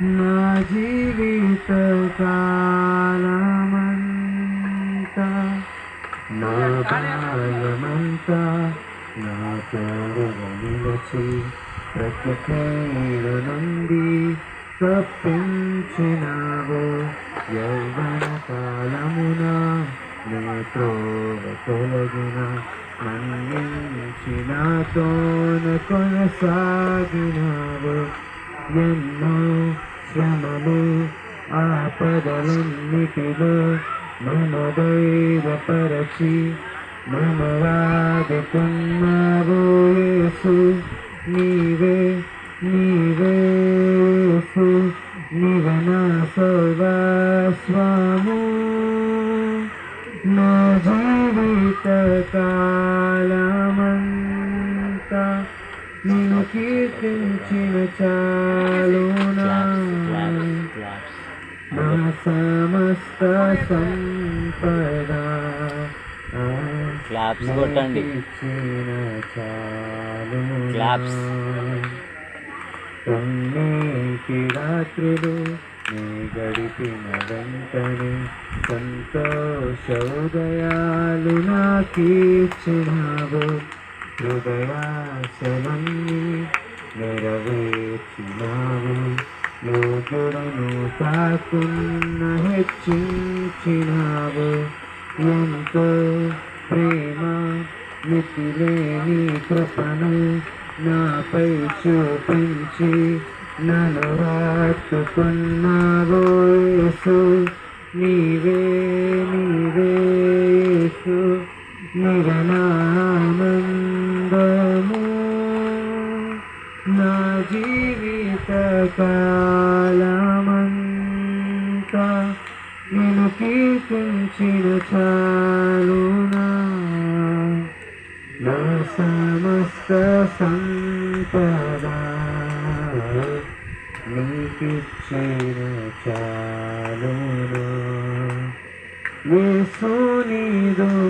నా జీవిత కాలమంతా నా భాగమంతా నా తోడుగా నిలచి ప్రతి కీడు నుండి తప్పించినావు యౌవన కాలమున నా త్రోవ తొలగిన మన్నించినాతోన కొనసాగినావు ఎన్నో శ్రమలు ఆపదలన్నిటిలో మము దైవపరచి మము వాదుకున్నావు యేసు. నీవే నీవే నివన నీవే నా నా జీవిత కాలమంతా నిన్ను కీర్తించిన చాలునా నా సమస్త సంపద. క్లాప్స్ కొట్టండి. క్లాప్స్. కన్నీటి రాత్రులు నీ గడిపిన వెంటనే సంతోష ఉదయాలు నాకీర్చినావు హృదయాశలన్నీ యోగులను తాకున్న హెచ్చించినావు. ఎంతో ప్రేమ మితిలేని కృపను నాపై చూపించి నన్ను రాట్టుకున్నావు నీవే నీవే నిరనామే నా జీవిత కాలమంతా నేను కీర్తించిన చాలునా? నా సమస్త సంపద నీకిచ్చిన చాలునా? యేసు నీదు